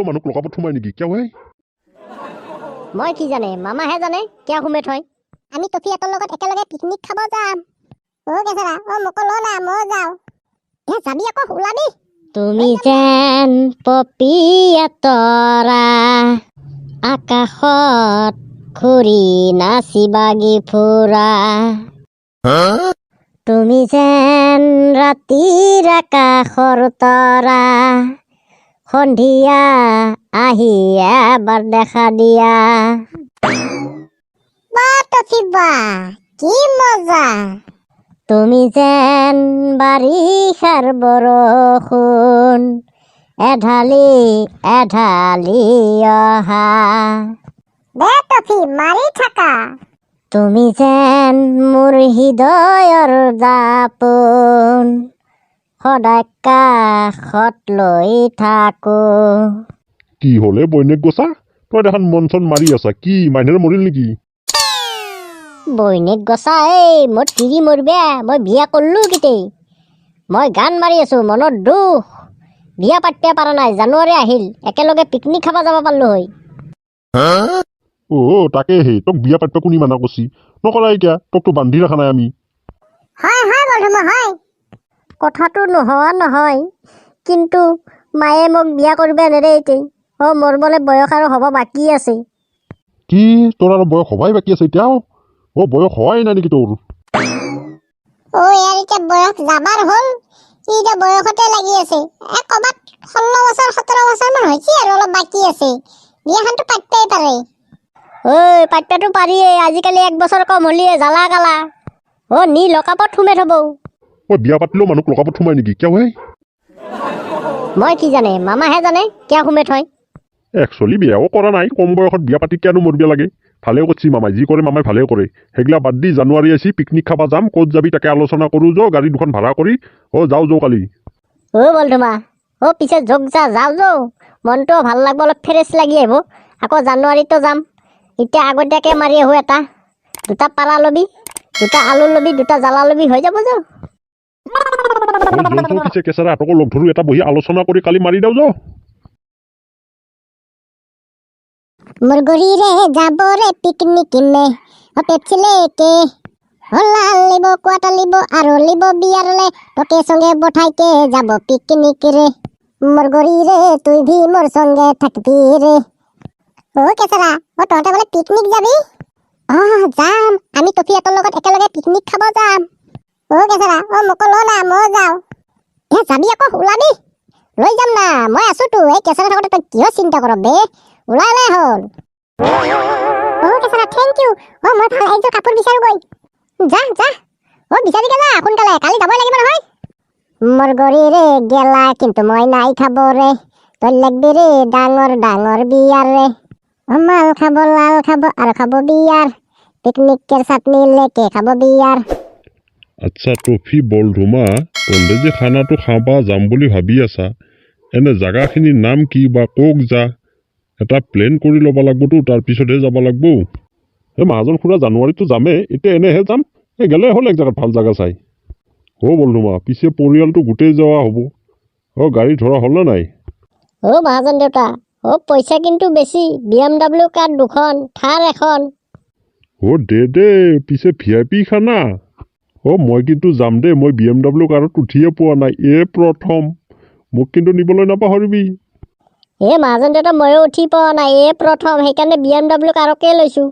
পাতিলেও মানুহক লকাপত সোমাই নেকি? কিয় হে? মই কি জানে মামাহে জানে কিয় সোমে থয়? আমি টফিহঁতৰ লগত একেলগে পিকনিক খাব যাম। অ' কেঁচৰা অ' মোকো ল না মই যাওঁ। এ যাবি আকৌ ওলাবি। তুমি যেন পপীয়া তৰা আকাশত ঘূৰি নাচিবাগি ফুৰা। তুমি যেন ৰাতিৰ আকাশৰ তৰা সন্ধিয়া আহি এবাৰ দেখা দিয়া। বা কি মজা। তুমি যেন বাৰিষাৰ বৰষুণ এঢালি এঢালি অহা। দে টফি মাৰি থাকা। তুমি যেন মোৰ হৃদয়ৰ দাপোন সদায় কাষত লৈ থাকো। কি হ'লে বৈনেক গছা? তই দেখান মন চন মাৰি আছা। কি মাইনেৰে মৰিল নেকি? বৈনিক গছা এই মোৰ তিৰি মৰবে মই বিয়া কৰলো কেতেই। মই গান মাৰি আছো মনত দুখ। বিয়া পাতিব পৰা নাই জানুৱাৰী আহিল একেলগে পিকনিক খাব যাব পাৰলো হয়। অ' তাকে হে তোক বিয়া পাতিব কোনি মানা কৰছি? নকৰা এতিয়া তোকতো বান্ধি ৰখা নাই আমি। হয় হয় বৰ্ধমা হয় কথাটো নোহোৱা নহয়। কিন্তু মায়ে মোক বিয়া কৰিব নেৰে এতিয়া অ' মোৰ বোলে বয়স আৰু হ'ব বাকী আছে। কি? তোৰ আৰু বয়স হবাই বাকী আছে এতিয়াও? অ' বয়স হোৱাই নাই নেকি তোৰ? অ ইয়াৰ এতিয়া বয়স যাবাৰ হ'ল। ই এতিয়া বয়সতে লাগি আছে। এ ক'ৰবাত ষোল্ল বছৰ সোতৰ বছৰমান হৈছে আৰু অলপ বাকী আছে। বিয়াখনতো পাতিবই পাৰে। ঐ পাতিবটো পাৰিয়ে আজিকালি এক বছৰ কম হ'লিয়ে জ্বালা কালা। অ নি লকাপত সোমে থ'ব। অ' বিয়া পাতিলেও মানুহক লকাপত সোমাই নেকি? কিয় হে? মই কি জানে? মামাহে জানে কিয় সোমে থয়? একচুৱেলি বিয়াও কৰা নাই। কম বয়সত বিয়া পাতি কিয়নো মৰিব লাগে? ভালেও কৰিছি মামাই যি কৰে মামাই ভালেও কৰে। সেইগিলা বাদ দি জানুৱাৰী আহিছি পিকনিক খাব যাম ক'ত যাবি তাকে আলোচনা কৰোঁ যো গাড়ী দুখন ভাড়া কৰি। অ' যাওঁ যাওঁ কালি। অ বলধুমা অ পিছে যোগ যা যাওঁ যাওঁ মনটো ভাল লাগব অলপ ফ্ৰেছ লাগি আহিব। আকৌ জানুৱাৰীতো যাম। এতিয়া আগতীয়াকৈ মাৰি আহোঁ এটা। দুটা পাৰা ল'বি দুটা আলু ল'বি দুটা জ্বালা ল'বি হৈ যাব যাওঁ অ' জন্তু পিছে কেঁচাৰা হাতকো লগ এটা বহি আলোচনা কৰি কালি মাৰি দিওঁ যাওঁ মোৰ গৰিৰে যাবৰে পিকনিক নে? অ পেপচি লেকে হলা লিব, কোৱাটা লিব, আৰু লিব বিয়াৰলে, তোকে সঙ্গে বঠাইকে যাব পিকনিক রে মোর গরিরে তুই ভি মোর সঙ্গে থাকবি রে ও কেসারা ও তহঁতে বোলে পিকনিক যাবি? অ, যাম, আমি টফিহঁতৰ লগত একেলগে পিকনিক খাব যাম। অ কেসাৰা অ মোকো ল না মই যাওঁ। এ যাবি আকৌ, ওলাবি। লৈ যাম না, মই আছোতো এই কেঁচৰা থাকোঁতে তই কিয় চিন্তা কৰ বে? ওলালে হ'ল। অ কেঁচৰা থেংক ইউ অ মই ভালো একযোৰ কাপোৰ বিচাৰোঁগৈ। যা যা। অ বিচাৰিকে যা সোনকালে, কালি যাবই লাগিব নহয়। মোৰ গৰিৰে গেলা, কিন্তু মই নাই খাব ৰে তই লাগবি ৰে, ডাঙৰ ডাঙৰ বিয়াৰ। ৰে মাল খাব, লাল খাব, আৰু খাব বিয়াৰ। পিকনিকের চাটনি, লেকে খাব বিয়াৰ। আচ্ছা টফি বলধুমা তহঁতে যে খানাটো খাব যাম বুলি ভাবি আছা? এনে জাগাখিনিৰ নাম কি বা কওক যা। এটা প্লেন কৰি ল'ব লাগবতো তাৰপিছতহে যাব লাগব। এই মাহাজন খুৰা জানুৱাৰীতো যামেই এতিয়া এনেহে যাম। এই গেলে হ'ল এক জেগাত ভালো জেগা চাই। অ' বলধুমা পিছে পৰিয়ালটো গোটেই যোৱা হ'ব। অ' গাড়ী ধৰা হ'ল নে নাই? অ মহাজন দেউতা অ পইচা কিন্তু বেছি। বি এম ডাব্লিউ কাৰ দুখন থাৰ এখন। অ' দে দে পিছে ভি আই পি খানা? অ' মই কিন্তু যাম দেই। মই বি এম ডাব্লিউ কাৰত উঠিয়ে পোৱা নাই। এই প্ৰথম। মোক কিন্তু নিবলৈ নাপাহৰিবি। এ মহাজন দেউতা ময়ো উঠি পোৱা নাই। এই প্ৰথম। সেইকাৰণে বি এম ডাব্লিউ কাৰকে লৈছোঁ।